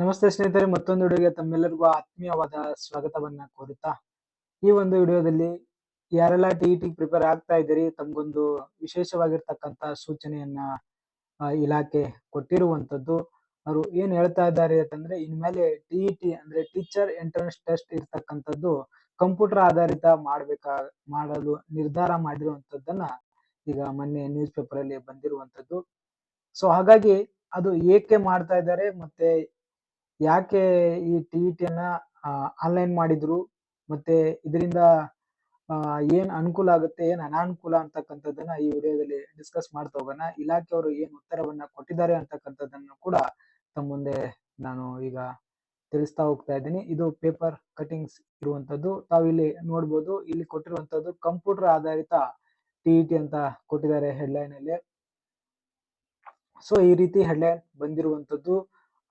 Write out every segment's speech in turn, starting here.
ನಮಸ್ತೆ ಸ್ನೇಹಿತರೆ, ಮತ್ತೊಂದು ವಿಡಿಯೋಗೆ ತಮ್ಮೆಲ್ಲರಿಗೂ ಆತ್ಮೀಯವಾದ ಸ್ವಾಗತವನ್ನ ಕೋರುತ್ತಾ, ಈ ಒಂದು ವಿಡಿಯೋದಲ್ಲಿ ಯಾರೆಲ್ಲ ಟಿ ಟಿ ಪ್ರಿಪೇರ್ ಆಗ್ತಾ ಇದ್ದೀರಿ, ತಮ್ಗೊಂದು ವಿಶೇಷವಾಗಿರ್ತಕ್ಕಂತ ಸೂಚನೆಯನ್ನ ಇಲಾಖೆ ಕೊಟ್ಟಿರುವಂತದ್ದು ಅವರು ಏನ್ ಹೇಳ್ತಾ ಇದ್ದಾರೆ ಅಂತಂದ್ರೆ, ಇನ್ಮೇಲೆ ಟಿ ಟಿ ಅಂದ್ರೆ ಟೀಚರ್ ಎಂಟ್ರೆನ್ಸ್ ಟೆಸ್ಟ್ ಇರ್ತಕ್ಕಂಥದ್ದು ಕಂಪ್ಯೂಟರ್ ಆಧಾರಿತ ಮಾಡ್ಬೇಕಾ, ಮಾಡಲು ನಿರ್ಧಾರ ಮಾಡಿರುವಂತದ್ದನ್ನ ಈಗ ಮೊನ್ನೆ ನ್ಯೂಸ್ ಪೇಪರ್ ಅಲ್ಲಿ ಬಂದಿರುವಂತದ್ದು ಸೊ ಹಾಗಾಗಿ ಅದು ಏಕೆ ಮಾಡ್ತಾ ಇದ್ದಾರೆ ಮತ್ತೆ ಯಾಕೆ ಈ ಟಿ ಅನ್ನ ಆನ್ಲೈನ್ ಮಾಡಿದ್ರು? ಮತ್ತೆ ಇದರಿಂದ ಏನ್ ಅನುಕೂಲ ಆಗುತ್ತೆ, ಏನ್ ಅನಾನುಕೂಲ ಅಂತಕ್ಕಂಥದ್ದನ್ನ ಈ ವಿಡಿಯೋದಲ್ಲಿ ಡಿಸ್ಕಸ್ ಮಾಡ್ತಾ ಹೋಗೋಣ. ಇಲಾಖೆಯವರು ಏನ್ ಉತ್ತರವನ್ನ ಕೊಟ್ಟಿದ್ದಾರೆ ಅಂತಕ್ಕಂಥದ್ದನ್ನು ಕೂಡ ತಮ್ಮ ಮುಂದೆ ನಾನು ಈಗ ತಿಳಿಸ್ತಾ ಹೋಗ್ತಾ ಇದ್ದೀನಿ. ಇದು ಪೇಪರ್ ಕಟಿಂಗ್ಸ್ ಇರುವಂತದ್ದು. ತಾವಿಲ್ಲಿ ನೋಡ್ಬೋದು, ಇಲ್ಲಿ ಕೊಟ್ಟಿರುವಂತದ್ದು ಕಂಪ್ಯೂಟರ್ ಆಧಾರಿತ ಟಿ ಟಿ ಅಂತ ಕೊಟ್ಟಿದ್ದಾರೆ ಹೆಡ್ಲೈನ್ ಅಲ್ಲಿ. ಸೊ ಈ ರೀತಿ ಹೆಡ್ಲೈನ್ ಬಂದಿರುವಂತದ್ದು.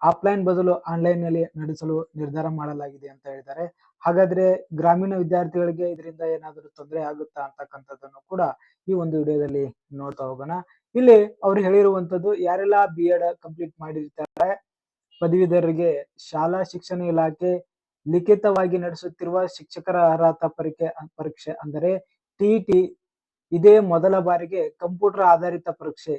ಆಫ್ಲೈನ್ ಬದಲು ಆನ್ಲೈನ್ನಲ್ಲಿ ನಡೆಸಲು ನಿರ್ಧಾರ ಮಾಡಲಾಗಿದೆ ಅಂತ ಹೇಳಿದ್ದಾರೆ ಹಾಗಾದ್ರೆ ಗ್ರಾಮೀಣ ವಿದ್ಯಾರ್ಥಿಗಳಿಗೆ ಇದರಿಂದ ಏನಾದರೂ ತೊಂದರೆ ಆಗುತ್ತಾ ಅಂತಕ್ಕಂಥದ್ದನ್ನು ಕೂಡ ಈ ಒಂದು ವಿಡಿಯೋದಲ್ಲಿ ನೋಡ್ತಾ ಹೋಗೋಣ. ಇಲ್ಲಿ ಅವ್ರು ಹೇಳಿರುವಂತದ್ದು ಯಾರೆಲ್ಲ ಬಿ ಎಡ್ ಕಂಪ್ಲೀಟ್ ಮಾಡಿರ್ತಾರೆ, ಪದವೀಧರರಿಗೆ ಶಾಲಾ ಶಿಕ್ಷಣ ಇಲಾಖೆ ಲಿಖಿತವಾಗಿ ನಡೆಸುತ್ತಿರುವ ಶಿಕ್ಷಕರ ಅರ್ಹತಾ ಪರೀಕ್ಷೆ ಪರೀಕ್ಷೆ ಅಂದರೆ ಟಿಇಟಿ ಇದೇ ಮೊದಲ ಬಾರಿಗೆ ಕಂಪ್ಯೂಟರ್ ಆಧಾರಿತ ಪರೀಕ್ಷೆ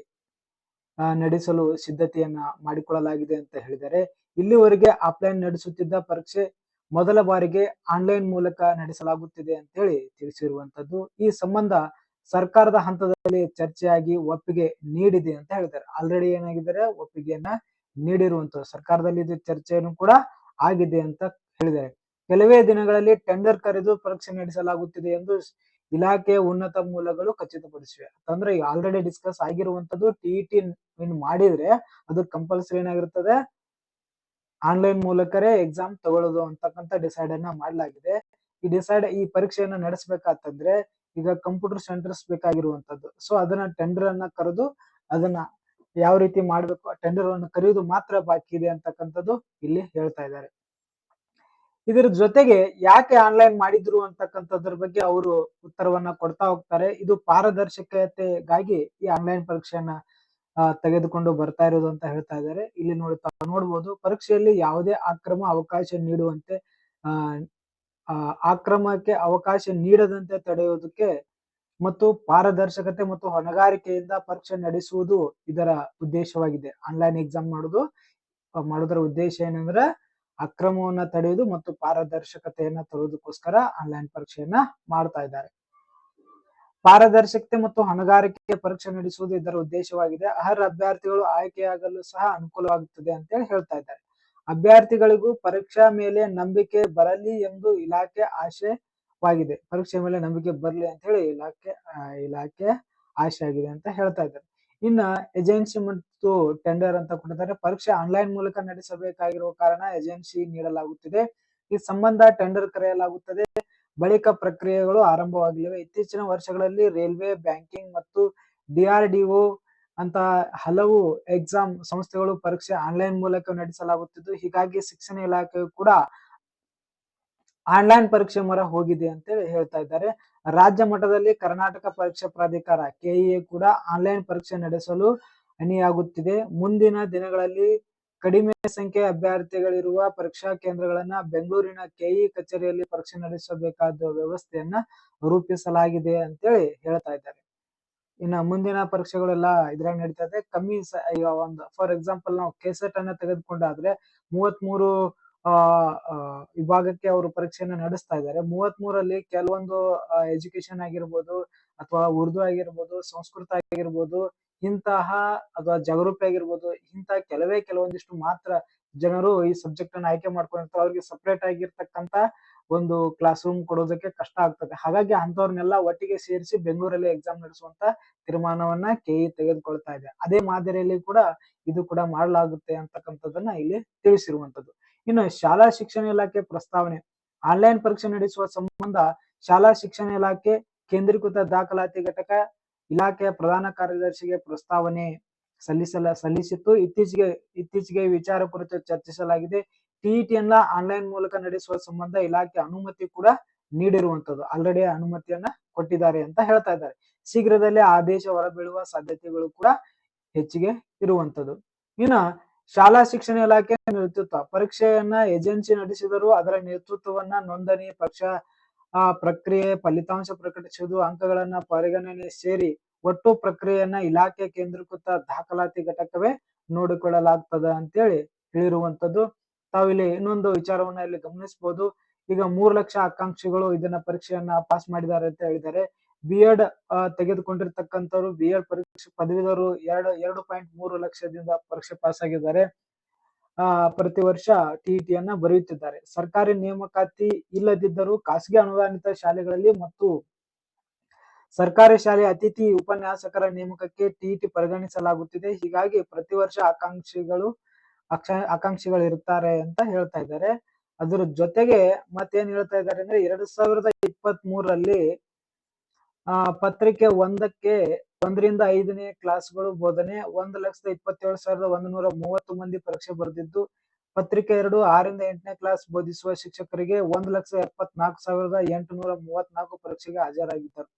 ನಡೆಸಲು ಸಿದ್ಧತೆಯನ್ನ ಮಾಡಿಕೊಳ್ಳಲಾಗಿದೆ ಅಂತ ಹೇಳಿದ್ದಾರೆ. ಇಲ್ಲಿವರೆಗೆ ಆಫ್ಲೈನ್ ನಡೆಸುತ್ತಿದ್ದ ಪರೀಕ್ಷೆ ಮೊದಲ ಬಾರಿಗೆ ಆನ್ಲೈನ್ ಮೂಲಕ ನಡೆಸಲಾಗುತ್ತಿದೆ ಅಂತ ಹೇಳಿ ತಿಳಿಸಿರುವಂತದ್ದು. ಈ ಸಂಬಂಧ ಸರ್ಕಾರದ ಹಂತದಲ್ಲಿ ಚರ್ಚೆಯಾಗಿ ಒಪ್ಪಿಗೆ ನೀಡಿದೆ ಅಂತ ಹೇಳಿದ್ದಾರೆ. ಆಲ್ರೆಡಿ ಏನಾಗಿದ್ದಾರೆ? ಒಪ್ಪಿಗೆಯನ್ನ ನೀಡಿರುವಂತ ಸರ್ಕಾರದಲ್ಲಿ ಇದು ಚರ್ಚೆಯನ್ನು ಕೂಡ ಆಗಿದೆ ಅಂತ ಹೇಳಿದ್ದಾರೆ. ಕೆಲವೇ ದಿನಗಳಲ್ಲಿ ಟೆಂಡರ್ ಕರೆದು ಪರೀಕ್ಷೆ ನಡೆಸಲಾಗುತ್ತಿದೆ ಎಂದು ಇಲಾಖೆಯ ಉನ್ನತ ಮೂಲಗಳು ಖಚಿತಪಡಿಸಿವೆ. ಅಂದ್ರೆ ಆಲ್ರೆಡಿ ಡಿಸ್ಕಸ್ ಆಗಿರುವಂತದ್ದು ಟಿಇಟಿ ಇನ್ ಮಾಡಿದ್ರೆ ಅದು ಕಂಪಲ್ಸರಿ ಏನಾಗಿರ್ತದೆ? ಆನ್ಲೈನ್ ಮೂಲಕರೇ ಎಕ್ಸಾಮ್ ತಗೊಳ್ಳೋದು ಅಂತಕ್ಕಂಥ ಡಿಸೈಡ್ ಅನ್ನ ಮಾಡಲಾಗಿದೆ. ಈ ಡಿಸೈಡ್ ಈ ಪರೀಕ್ಷೆಯನ್ನ ನಡೆಸಬೇಕಾತಂದ್ರೆ ಈಗ ಕಂಪ್ಯೂಟರ್ ಸೆಂಟರ್ಸ್ ಬೇಕಾಗಿರುವಂತದ್ದು ಸೊ ಅದನ್ನ ಟೆಂಡರ್ ಅನ್ನ ಕರೆದು ಅದನ್ನ ಯಾವ ರೀತಿ ಮಾಡಬೇಕು ಟೆಂಡರ್ ಅನ್ನು ಕರೆಯುವುದು ಮಾತ್ರ ಬಾಕಿ ಇದೆ ಅಂತಕ್ಕಂಥದ್ದು ಇಲ್ಲಿ ಹೇಳ್ತಾ ಇದ್ದಾರೆ. ಇದರ ಜೊತೆಗೆ ಯಾಕೆ ಆನ್ಲೈನ್ ಮಾಡಿದ್ರು ಅಂತಕ್ಕಂಥದ್ರ ಬಗ್ಗೆ ಅವರು ಉತ್ತರವನ್ನ ಕೊಡ್ತಾ ಹೋಗ್ತಾರೆ. ಇದು ಪಾರದರ್ಶಕತೆಗಾಗಿ ಈ ಆನ್ಲೈನ್ ಪರೀಕ್ಷೆಯನ್ನ ತೆಗೆದುಕೊಂಡು ಬರ್ತಾ ಇರೋದು ಅಂತ ಹೇಳ್ತಾ ಇದ್ದಾರೆ. ಇಲ್ಲಿ ನೋಡ್ತಾ ನೋಡ್ಬೋದು ಪರೀಕ್ಷೆಯಲ್ಲಿ ಯಾವುದೇ ಅಕ್ರಮ ಅವಕಾಶ ನೀಡುವಂತೆ ಆ ಆ, ಅಕ್ರಮಕ್ಕೆ ಅವಕಾಶ ನೀಡದಂತೆ ತಡೆಯುವುದಕ್ಕೆ ಮತ್ತು ಪಾರದರ್ಶಕತೆ ಮತ್ತು ಹೊಣೆಗಾರಿಕೆಯಿಂದ ಪರೀಕ್ಷೆ ನಡೆಸುವುದು ಇದರ ಉದ್ದೇಶವಾಗಿದೆ. ಆನ್ಲೈನ್ ಎಕ್ಸಾಮ್ ಮಾಡುದು ಮಾಡೋದರ ಉದ್ದೇಶ ಏನಂದ್ರೆ ಅಕ್ರಮವನ್ನ ತಡೆಯುವುದು ಮತ್ತು ಪಾರದರ್ಶಕತೆಯನ್ನ ತರುವುದಕ್ಕೋಸ್ಕರ ಆನ್ಲೈನ್ ಪರೀಕ್ಷೆಯನ್ನ ಮಾಡ್ತಾ ಇದ್ದಾರೆ. ಪಾರದರ್ಶಕತೆ ಮತ್ತು ಹೊಣೆಗಾರಿಕೆ ಪರೀಕ್ಷೆ ನಡೆಸುವುದು ಇದರ ಉದ್ದೇಶವಾಗಿದೆ. ಅರ್ಹ ಅಭ್ಯರ್ಥಿಗಳು ಆಯ್ಕೆಯಾಗಲು ಸಹ ಅನುಕೂಲವಾಗುತ್ತದೆ ಅಂತ ಹೇಳಿ ಹೇಳ್ತಾ ಇದ್ದಾರೆ. ಅಭ್ಯರ್ಥಿಗಳಿಗೂ ಪರೀಕ್ಷಾ ಮೇಲೆ ನಂಬಿಕೆ ಬರಲಿ ಎಂದು ಇಲಾಖೆ ಆಶೆವಾಗಿದೆ. ಪರೀಕ್ಷೆ ಮೇಲೆ ನಂಬಿಕೆ ಬರಲಿ ಅಂತ ಹೇಳಿ ಇಲಾಖೆ ಇಲಾಖೆ ಆಶೆ ಆಗಿದೆ ಅಂತ ಹೇಳ್ತಾ ಇದ್ದಾರೆ. ಇನ್ನ ಏಜೆನ್ಸಿ ಮತ್ತು ಟೆಂಡರ್ ಅಂತ ಕೊಟ್ಟಿದ್ದಾರೆ. ಪರೀಕ್ಷೆ ಆನ್ಲೈನ್ ಮೂಲಕ ನಡೆಸಬೇಕಾಗಿರುವ ಕಾರಣ ಏಜೆನ್ಸಿ ನೀಡಲಾಗುತ್ತಿದೆ. ಈ ಸಂಬಂಧ ಟೆಂಡರ್ ಕರೆಯಲಾಗುತ್ತದೆ. ಬಳಿಕ ಪ್ರಕ್ರಿಯೆಗಳು ಆರಂಭವಾಗಲಿವೆ. ಇತ್ತೀಚಿನ ವರ್ಷಗಳಲ್ಲಿ ರೈಲ್ವೆ ಬ್ಯಾಂಕಿಂಗ್ ಮತ್ತು ಡಿಆರ್ಡಿಒ ಅಂತ ಹಲವು ಎಕ್ಸಾಮ್ ಸಂಸ್ಥೆಗಳು ಪರೀಕ್ಷೆ ಆನ್ಲೈನ್ ಮೂಲಕ ನಡೆಸಲಾಗುತ್ತಿದ್ದು, ಹೀಗಾಗಿ ಶಿಕ್ಷಣ ಇಲಾಖೆಯು ಕೂಡ ಆನ್ಲೈನ್ ಪರೀಕ್ಷೆ ಮೊರ ಹೋಗಿದೆ ಅಂತ ಹೇಳಿ ಹೇಳ್ತಾ ಇದ್ದಾರೆ. ರಾಜ್ಯ ಮಟ್ಟದಲ್ಲಿ ಕರ್ನಾಟಕ ಪರೀಕ್ಷಾ ಪ್ರಾಧಿಕಾರ ಕೆಇಎ ಕೂಡ ಆನ್ಲೈನ್ ಪರೀಕ್ಷೆ ನಡೆಸಲು ಅಣಿಯಾಗುತ್ತಿದೆ. ಮುಂದಿನ ದಿನಗಳಲ್ಲಿ ಕಡಿಮೆ ಸಂಖ್ಯೆಯ ಅಭ್ಯರ್ಥಿಗಳಿರುವ ಪರೀಕ್ಷಾ ಕೇಂದ್ರಗಳನ್ನ ಬೆಂಗಳೂರಿನ ಕೆಇ ಕಚೇರಿಯಲ್ಲಿ ಪರೀಕ್ಷೆ ನಡೆಸಬೇಕಾದ ವ್ಯವಸ್ಥೆಯನ್ನ ರೂಪಿಸಲಾಗಿದೆ ಅಂತೇಳಿ ಹೇಳ್ತಾ ಇದ್ದಾರೆ. ಇನ್ನ ಮುಂದಿನ ಪರೀಕ್ಷೆಗಳೆಲ್ಲ ಇದ್ರಾಗ ನಡೀತಾ ಇದೆ. ಕಮ್ಮಿ ಒಂದು ಫಾರ್ ಎಕ್ಸಾಂಪಲ್ ನಾವು ಕೆಸೆಟ್ ಅನ್ನ ತೆಗೆದುಕೊಂಡಾದ್ರೆ ಮೂವತ್ತ್ ಮೂರು ಆ ವಿಭಾಗಕ್ಕೆ ಅವರು ಪರೀಕ್ಷೆಯನ್ನು ನಡೆಸ್ತಾ ಇದ್ದಾರೆ. ಮೂವತ್ತ್ ಮೂರಲ್ಲಿ ಕೆಲವೊಂದು ಎಜುಕೇಶನ್ ಆಗಿರ್ಬೋದು ಅಥವಾ ಉರ್ದು ಆಗಿರ್ಬೋದು, ಸಂಸ್ಕೃತ ಆಗಿರ್ಬೋದು, ಇಂತಹ ಅಥವಾ ಜಾಗರೂಪಿ ಆಗಿರ್ಬೋದು ಇಂತಹ ಕೆಲವೇ ಕೆಲವೊಂದಿಷ್ಟು ಮಾತ್ರ ಜನರು ಈ ಸಬ್ಜೆಕ್ಟ್ ಅನ್ನು ಆಯ್ಕೆ ಮಾಡ್ಕೊಂಡಿರ್ತಾರೆ. ಅವ್ರಿಗೆ ಸಪ್ರೇಟ್ ಆಗಿರ್ತಕ್ಕಂತ ಒಂದು ಕ್ಲಾಸ್ ರೂಮ್ ಕೊಡೋದಕ್ಕೆ ಕಷ್ಟ ಆಗ್ತದೆ. ಹಾಗಾಗಿ ಅಂತವ್ರನ್ನೆಲ್ಲ ಒಟ್ಟಿಗೆ ಸೇರಿಸಿ ಬೆಂಗಳೂರಲ್ಲಿ ಎಕ್ಸಾಮ್ ನಡೆಸುವಂತ ತೀರ್ಮಾನವನ್ನ ಕೆಇ ತೆಗೆದುಕೊಳ್ತಾ ಇದೆ. ಅದೇ ಮಾದರಿಯಲ್ಲಿ ಕೂಡ ಇದು ಕೂಡ ಮಾಡಲಾಗುತ್ತೆ ಅಂತಕ್ಕಂಥದ್ದನ್ನ ಇಲ್ಲಿ ತಿಳಿಸಿರುವಂತದ್ದು ಇನ್ನು ಶಾಲಾ ಶಿಕ್ಷಣ ಇಲಾಖೆ ಪ್ರಸ್ತಾವನೆ. ಆನ್ಲೈನ್ ಪರೀಕ್ಷೆ ನಡೆಸುವ ಸಂಬಂಧ ಶಾಲಾ ಶಿಕ್ಷಣ ಇಲಾಖೆ ಕೇಂದ್ರೀಕೃತ ದಾಖಲಾತಿ ಘಟಕ ಇಲಾಖೆಯ ಪ್ರಧಾನ ಕಾರ್ಯದರ್ಶಿಗೆ ಪ್ರಸ್ತಾವನೆ ಸಲ್ಲಿಸಲ, ಸಲ್ಲಿಸಿತ್ತು. ಇತ್ತೀಚೆಗೆ ಇತ್ತೀಚೆಗೆ ವಿಚಾರ ಕುರಿತು ಚರ್ಚಿಸಲಾಗಿದೆ. ಟಿಇಟಿಯನ್ನ ಆನ್ಲೈನ್ ಮೂಲಕ ನಡೆಸುವ ಸಂಬಂಧ ಇಲಾಖೆ ಅನುಮತಿ ಕೂಡ ನೀಡಿರುವಂತದ್ದು. ಆಲ್ರೆಡಿ ಅನುಮತಿಯನ್ನ ಕೊಟ್ಟಿದ್ದಾರೆ ಅಂತ ಹೇಳ್ತಾ ಇದ್ದಾರೆ. ಶೀಘ್ರದಲ್ಲೇ ಆದೇಶ ಹೊರಬೀಳುವ ಸಾಧ್ಯತೆಗಳು ಕೂಡ ಹೆಚ್ಚಿಗೆ ಇರುವಂತದ್ದು. ಇನ್ನ ಶಾಲಾ ಶಿಕ್ಷಣ ಇಲಾಖೆ ನೇತೃತ್ವ ಪರೀಕ್ಷೆಯನ್ನ ಏಜೆನ್ಸಿ ನಡೆಸಿದರು ಅದರ ನೇತೃತ್ವವನ್ನ ನೋಂದಣಿ ಪಕ್ಷ ಆ, ಪ್ರಕ್ರಿಯೆ, ಫಲಿತಾಂಶ ಪ್ರಕಟಿಸುವುದು ಅಂಕಗಳನ್ನ ಪರಿಗಣನೆ ಸೇರಿ ಒಟ್ಟು ಪ್ರಕ್ರಿಯೆಯನ್ನ ಇಲಾಖೆ ಕೇಂದ್ರೀಕೃತ ದಾಖಲಾತಿ ಘಟಕವೇ ನೋಡಿಕೊಳ್ಳಲಾಗ್ತದ ಅಂತೇಳಿ ಹೇಳಿರುವಂತದ್ದು ತಾವಿಲ್ಲಿ ಇನ್ನೊಂದು ವಿಚಾರವನ್ನ ಇಲ್ಲಿ ಗಮನಿಸಬಹುದು ಈಗ ಮೂರು ಲಕ್ಷ ಆಕಾಂಕ್ಷಿಗಳು ಇದನ್ನ ಪರೀಕ್ಷೆಯನ್ನ ಪಾಸ್ ಮಾಡಿದ್ದಾರೆ ಅಂತ ಹೇಳಿದ್ದಾರೆ. ಬಿ ಎಡ್ ತೆಗೆದುಕೊಂಡಿರ್ತಕ್ಕಂಥವ್ರು ಬಿ ಎಡ್ ಪರೀಕ್ಷೆ ಪದವೀಧರು ಎರಡು ಎರಡು ಪಾಯಿಂಟ್ ಮೂರು ಲಕ್ಷದಿಂದ ಪರೀಕ್ಷೆ ಪಾಸ್ ಆಗಿದ್ದಾರೆ ಆ, ಪ್ರತಿ ವರ್ಷ ಟಿಇಟಿಯನ್ನ ಬರೆಯುತ್ತಿದ್ದಾರೆ. ಸರ್ಕಾರಿ ನೇಮಕಾತಿ ಇಲ್ಲದಿದ್ದರೂ ಖಾಸಗಿ ಅನುದಾನಿತ ಶಾಲೆಗಳಲ್ಲಿ ಮತ್ತು ಸರ್ಕಾರಿ ಶಾಲೆ ಅತಿಥಿ ಉಪನ್ಯಾಸಕರ ನೇಮಕಕ್ಕೆ ಟಿಇಟಿ ಪರಿಗಣಿಸಲಾಗುತ್ತಿದೆ. ಹೀಗಾಗಿ ಪ್ರತಿ ವರ್ಷ ಆಕಾಂಕ್ಷಿಗಳು ಅಕ್ಷ ಆಕಾಂಕ್ಷಿಗಳು ಇರ್ತಾರೆ ಅಂತ ಹೇಳ್ತಾ ಇದ್ದಾರೆ. ಅದರ ಜೊತೆಗೆ ಮತ್ತೇನ್ ಹೇಳ್ತಾ ಇದ್ದಾರೆ ಅಂದ್ರೆ ಎರಡ್ ಸಾವಿರದ ಇಪ್ಪತ್ತ್ ಮೂರರಲ್ಲಿ ಆ, ಪತ್ರಿಕೆ ಒಂದಕ್ಕೆ ಒಂದರಿಂದ ಐದನೇ ಕ್ಲಾಸ್ಗಳು ಬೋಧನೆ, ಒಂದು ಲಕ್ಷದ ಇಪ್ಪತ್ತೇಳು ಸಾವಿರದ ಒಂದು ನೂರ ಮೂವತ್ತು ಮಂದಿ ಪರೀಕ್ಷೆ ಬರೆದಿದ್ದು, ಪತ್ರಿಕೆ ಎರಡು ಆರಿಂದ ಎಂಟನೇ ಕ್ಲಾಸ್ ಬೋಧಿಸುವ ಶಿಕ್ಷಕರಿಗೆ ಒಂದ್ ಲಕ್ಷ ಎಪ್ಪತ್ನಾಲ್ಕು ಸಾವಿರದ ಎಂಟುನೂರ ಮೂವತ್ನಾಲ್ಕು ಪರೀಕ್ಷೆಗೆ ಹಾಜರಾಗಿದ್ದರು.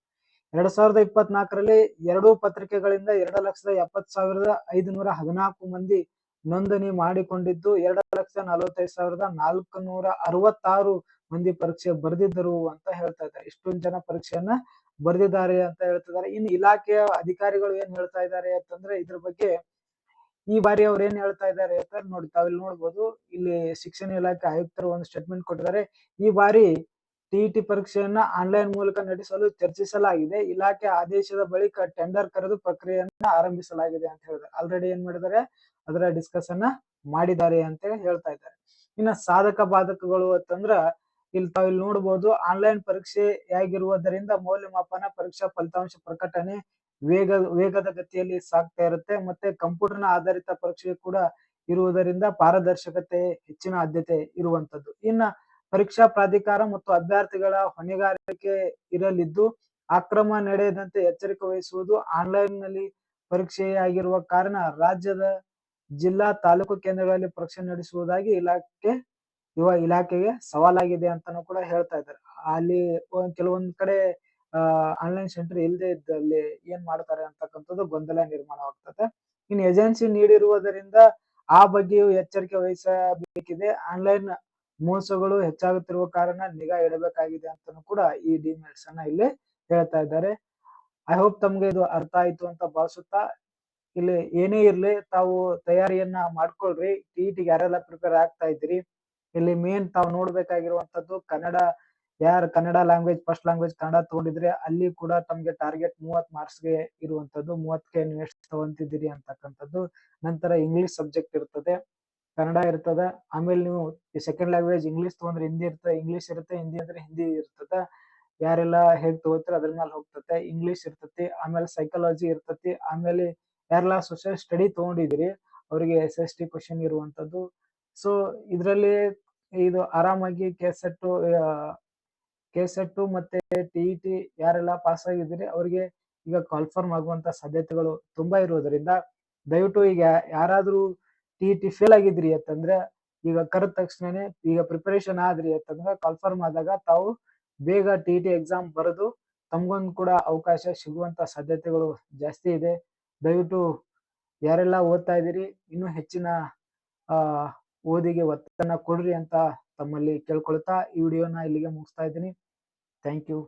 ಎರಡ್ ಸಾವಿರದ ಇಪ್ಪತ್ನಾಲ್ಕರಲ್ಲಿ ಎರಡು ಪತ್ರಿಕೆಗಳಿಂದ ಎರಡು ಲಕ್ಷದ ಎಪ್ಪತ್ ಸಾವಿರದ ಐದುನೂರ ಹದಿನಾಲ್ಕು ಮಂದಿ ನೋಂದಣಿ ಮಾಡಿಕೊಂಡಿದ್ದು, ಎರಡು ಲಕ್ಷದ ನಲವತ್ತೈದು ಸಾವಿರದ ನಾಲ್ಕು ನೂರ ಅರವತ್ತಾರು ಮಂದಿ ಪರೀಕ್ಷೆ ಬರೆದಿದ್ದರು ಅಂತ ಹೇಳ್ತಾ ಇದ್ದಾರೆ. ಇಷ್ಟೊಂದು ಜನ ಪರೀಕ್ಷೆಯನ್ನ ಬರೆದಿದ್ದಾರೆ ಅಂತ ಹೇಳ್ತಿದ್ದಾರೆ. ಇನ್ನು ಇಲಾಖೆಯ ಅಧಿಕಾರಿಗಳು ಏನ್ ಹೇಳ್ತಾ ಇದ್ದಾರೆ ಅಂತಂದ್ರೆ ಇದ್ರ ಬಗ್ಗೆ ಈ ಬಾರಿ ಅವ್ರು ಏನ್ ಹೇಳ್ತಾ ಇದ್ದಾರೆ ಅಂತ ನೋಡಿ, ತಾವಿಲ್ಲಿ ನೋಡ್ಬೋದು. ಇಲ್ಲಿ ಶಿಕ್ಷಣ ಇಲಾಖೆ ಆಯುಕ್ತರು ಒಂದು ಸ್ಟೇಟ್ಮೆಂಟ್ ಕೊಟ್ಟಿದ್ದಾರೆ. ಈ ಬಾರಿ ಟಿಇಟಿ ಪರೀಕ್ಷೆಯನ್ನ ಆನ್ಲೈನ್ ಮೂಲಕ ನಡೆಸಲು ಚರ್ಚಿಸಲಾಗಿದೆ. ಇಲಾಖೆ ಆದೇಶದ ಬಳಿಕ ಟೆಂಡರ್ ಕರೆದು ಪ್ರಕ್ರಿಯೆಯನ್ನ ಆರಂಭಿಸಲಾಗಿದೆ ಅಂತ ಹೇಳಿದ್ದಾರೆ. ಆಲ್ರೆಡಿ ಏನ್ ಮಾಡಿದ್ದಾರೆ? ಅದರ ಡಿಸ್ಕಸ್ ಅನ್ನ ಮಾಡಿದ್ದಾರೆ ಅಂತ ಹೇಳ್ತಾ ಇದ್ದಾರೆ. ಇನ್ನ ಸಾಧಕ ಬಾಧಕಗಳು ಅಂತಂದ್ರ ಇಲ್ಲಿ ತಾವ್ ಇಲ್ಲಿ ನೋಡಬಹುದು ಆನ್ಲೈನ್ ಪರೀಕ್ಷೆ ಆಗಿರುವುದರಿಂದ ಮೌಲ್ಯಮಾಪನ, ಪರೀಕ್ಷಾ ಫಲಿತಾಂಶ ಪ್ರಕಟಣೆ ವೇಗ, ವೇಗದ ಗತಿಯಲ್ಲಿ ಸಾಗ್ತಾ ಇರುತ್ತೆ. ಮತ್ತೆ ಕಂಪ್ಯೂಟರ್ನ ಆಧಾರಿತ ಪರೀಕ್ಷೆ ಕೂಡ ಇರುವುದರಿಂದ ಪಾರದರ್ಶಕತೆ ಹೆಚ್ಚಿನ ಆದ್ಯತೆ ಇರುವಂತದ್ದು ಇನ್ನ ಪರೀಕ್ಷಾ ಪ್ರಾಧಿಕಾರ ಮತ್ತು ಅಭ್ಯರ್ಥಿಗಳ ಹೊಣೆಗಾರಿಕೆ ಇರಲಿದ್ದು ಅಕ್ರಮ ನಡೆಯದಂತೆ ಎಚ್ಚರಿಕೆ ವಹಿಸುವುದು ಆನ್ಲೈನ್ನಲ್ಲಿ ಪರೀಕ್ಷೆಯಾಗಿರುವ ಕಾರಣ ರಾಜ್ಯದ ಜಿಲ್ಲಾ ತಾಲೂಕು ಕೇಂದ್ರಗಳಲ್ಲಿ ಪರೀಕ್ಷೆ ನಡೆಸುವುದಾಗಿ ಇಲಾಖೆ ಯುವ ಇಲಾಖೆಗೆ ಸವಾಲಾಗಿದೆ ಅಂತಾನು ಕೂಡ ಹೇಳ್ತಾ ಇದ್ದಾರೆ. ಅಲ್ಲಿ ಕೆಲವೊಂದ್ ಕಡೆ ಅಹ್ ಆನ್ಲೈನ್ ಸೆಂಟರ್ ಇಲ್ಲದೆ ಇದ್ದಲ್ಲಿ ಏನ್ ಮಾಡ್ತಾರೆ ಅಂತಕ್ಕಂಥದ್ದು ಗೊಂದಲ ನಿರ್ಮಾಣವಾಗ್ತದೆ. ಇನ್ನು ಏಜೆನ್ಸಿ ನೀಡಿರುವುದರಿಂದ ಆ ಬಗ್ಗೆಯೂ ಎಚ್ಚರಿಕೆ ವಹಿಸಬೇಕಿದೆ. ಆನ್ಲೈನ್ ಮೋಸಗಳು ಹೆಚ್ಚಾಗುತ್ತಿರುವ ಕಾರಣ ನಿಗಾ ಇಡಬೇಕಾಗಿದೆ ಅಂತಾನು ಕೂಡ ಈ ಡಿಮೇಲ್ಸ್ ಅನ್ನ ಇಲ್ಲಿ ಹೇಳ್ತಾ ಇದ್ದಾರೆ. ಐ ಹೋಪ್ ತಮ್ಗೆ ಇದು ಅರ್ಥ ಆಯ್ತು ಅಂತ ಭಾವಿಸುತ್ತಾ, ಇಲ್ಲಿ ಏನೇ ಇರ್ಲಿ ತಾವು ತಯಾರಿಯನ್ನ ಮಾಡ್ಕೊಳ್ರಿ. ಟಿಇಟಿಗೆ ಯಾರೆಲ್ಲ ಪ್ರಿಪೇರ್ ಆಗ್ತಾ ಇದ್ದೀರಿ? ಇಲ್ಲಿ ಮೇನ್ ತಾವು ನೋಡ್ಬೇಕಾಗಿರುವಂತದ್ದು ಕನ್ನಡ, ಯಾರು Kannada language first language Kannada ತಗೊಂಡಿದ್ರೆ ಅಲ್ಲಿ ಕೂಡ ತಮಗೆ ಟಾರ್ಗೆಟ್ ಮೂವತ್ ಮಾರ್ಕ್ಸ್ಗೆ ಇರುವಂತದ್ದು ಮೂವತ್ತಕ್ಕೆ ನೀವು ಎಷ್ಟು ತಗೊಂತಿದ್ದೀರಿ ಅಂತಕ್ಕಂಥದ್ದು. ನಂತರ ಇಂಗ್ಲಿಷ್ ಸಬ್ಜೆಕ್ಟ್ ಇರ್ತದೆ, ಕನ್ನಡ ಇರ್ತದ, ಆಮೇಲೆ ನೀವು ಸೆಕೆಂಡ್ ಲ್ಯಾಂಗ್ವೇಜ್ ಇಂಗ್ಲಿಷ್ ತಗೊಂಡ್ರೆ ಹಿಂದಿ ಇರ್ತದೆ ಇಂಗ್ಲಿಷ್ ಇರುತ್ತೆ, ಹಿಂದಿ ಅಂದ್ರೆ ಹಿಂದಿ ಇರ್ತದ. ಯಾರೆಲ್ಲ ಹೇಗ್ ತಗೋತಾರೆ ಅದ್ರ ಮೇಲೆ ಹೋಗ್ತತೆ ಇಂಗ್ಲಿಷ್ ಇರ್ತತಿ ಆಮೇಲೆ ಸೈಕಾಲಜಿ ಇರ್ತತಿ ಆಮೇಲೆ ಯಾರೆಲ್ಲ ಸೋಷಿಯಲ್ ಸ್ಟಡಿ ತಗೊಂಡಿದಿರಿ ಅವರಿಗೆ ಎಸ್ ಎಸ್ ಟಿ ಕ್ವಶನ್ ಇರುವಂತದ್ದು ಸೊ ಇದರಲ್ಲಿ ಇದು ಆರಾಮಾಗಿ ಕೆಸೆಟ್ಟು ಕೆಸೆಟ್ ಮತ್ತೆ ಟಿ ಯಾರೆಲ್ಲ ಪಾಸ್ ಆಗಿದ್ದೀರಿ, ಅವರಿಗೆ ಈಗ ಕನ್ಫರ್ಮ್ ಆಗುವಂತ ಸಾಧ್ಯತೆಗಳು ತುಂಬಾ ಇರೋದ್ರಿಂದ ದಯವಿಟ್ಟು ಈಗ ಯಾರಾದ್ರೂ ಟಿ ಫೇಲ್ ಆಗಿದ್ರಿ ಅಂತಂದ್ರೆ ಈಗ ಕರೆದ ತಕ್ಷಣನೇ ಈಗ ಪ್ರಿಪರೇಷನ್ ಆದ್ರಿ ಅಂತಂದ್ರೆ ಕನ್ಫರ್ಮ್ ಆದಾಗ ತಾವು ಬೇಗ ಟಿಇಟಿ ಎಕ್ಸಾಮ್ ಬರೆದು ತಮ್ಗೊಂದು ಕೂಡ ಅವಕಾಶ ಸಿಗುವಂತ ಸಾಧ್ಯತೆಗಳು ಜಾಸ್ತಿ ಇದೆ. ದಯವಿಟ್ಟು ಯಾರೆಲ್ಲ ಓದ್ತಾ ಇದ್ದೀರಿ, ಇನ್ನೂ ಹೆಚ್ಚಿನ, ಆ ಓದಿಗೆ ಒತ್ತನ್ನ ಕೊಡ್ರಿ ಅಂತ ತಮ್ಮಲ್ಲಿ ಕೇಳ್ಕೊಳ್ತಾ ಈ ವಿಡಿಯೋನ ಇಲ್ಲಿಗೆ ಮುಗಿಸ್ತಾ ಇದ್ದೀನಿ. Thank you